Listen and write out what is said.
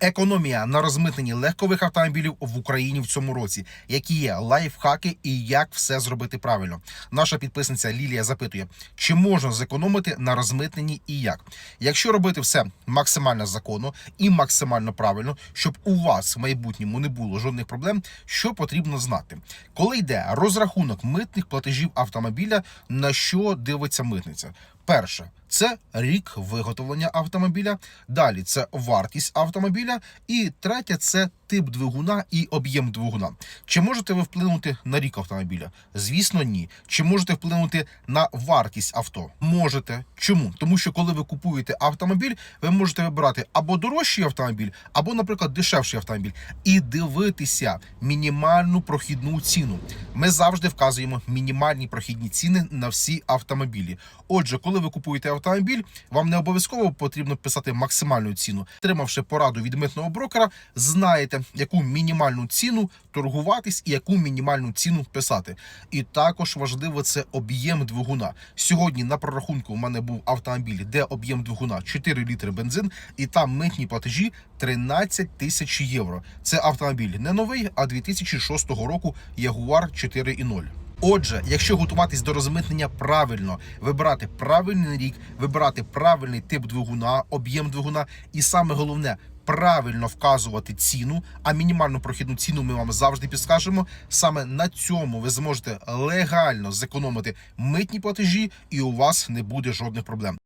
Економія на розмитненні легкових автомобілів в Україні в цьому році. Які є лайфхаки і як все зробити правильно? Наша підписниця Лілія запитує, чи можна зекономити на розмитненні і як? Якщо робити все максимально законно і максимально правильно, щоб у вас в майбутньому не було жодних проблем, що потрібно знати, коли йде розрахунок митних платежів автомобіля, на що дивиться митниця? Перше це рік виготовлення автомобіля. Далі це вартість автомобіля. І третє це тип двигуна і об'єм двигуна. Чи можете ви вплинути на рік автомобіля? Звісно, ні. Чи можете вплинути на вартість авто? Можете. Чому? Тому що коли ви купуєте автомобіль, ви можете вибирати або дорожчий автомобіль, або, наприклад, дешевший автомобіль, і дивитися мінімальну прохідну ціну. Ми завжди вказуємо мінімальні прохідні ціни на всі автомобілі. Отже, коли ви купуєте автомобіль, вам не обов'язково потрібно писати максимальну ціну. Отримавши пораду від митного брокера, знаєте, яку мінімальну ціну торгуватись і яку мінімальну ціну писати. І також важливо це об'єм двигуна. Сьогодні на прорахунку у мене був автомобіль, де об'єм двигуна 4 літри бензин, і там митні платежі 13 тисяч євро. Це автомобіль не новий, а 2006 року Jaguar 4.0. Отже, якщо готуватись до розмитнення правильно, вибирати правильний рік, вибирати правильний тип двигуна, об'єм двигуна, і саме головне правильно вказувати ціну, а мінімальну прохідну ціну ми вам завжди підскажемо. Саме на цьому ви зможете легально зекономити митні платежі, і у вас не буде жодних проблем.